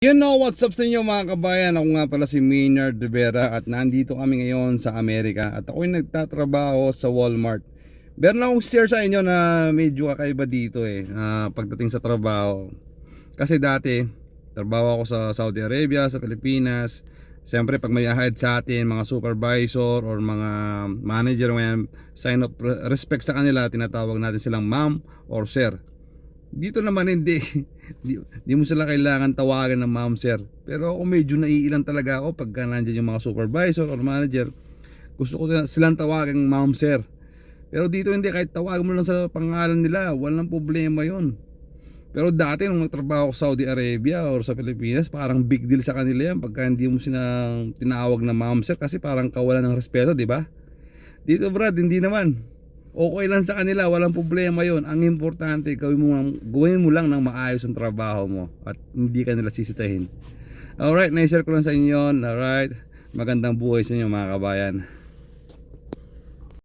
You know what's up sa inyo mga kabayan? Ako nga pala si Maynard De Vera at nandito kami ngayon sa Amerika at ako'y nagtatrabaho sa Walmart. Meron akong share sa inyo na medyo kakaiba dito eh ah, pagdating sa trabaho. Kasi dati, trabaho ako sa Saudi Arabia, sa Pilipinas. Siyempre pag may ahead sa atin, mga supervisor or mga manager, may sign of respect sa kanila, tinatawag natin silang ma'am or sir. Dito naman hindi. di, di mo sila kailangan tawagan ng ma'am sir. Pero ako medyo naiilang talaga ako pagka nandiyan yung mga supervisor or manager. Gusto ko silang tawagan ma'am sir. Pero dito hindi kahit tawagan mo lang sa pangalan nila, walang problema 'yon. Pero dati nung nagtrabaho ako sa Saudi Arabia or sa Pilipinas, parang big deal sa kanila yan pagka hindi mo sinang tinawag na ma'am sir kasi parang kawalan ng respeto, di ba? Dito Brad, hindi naman. Okay lang sa kanila, walang problema yon. Ang importante, gawin mo, lang- gawin mo lang ng maayos ang trabaho mo at hindi ka nila sisitahin. Alright, na-share ko lang sa inyo. Alright, magandang buhay sa inyo mga kabayan.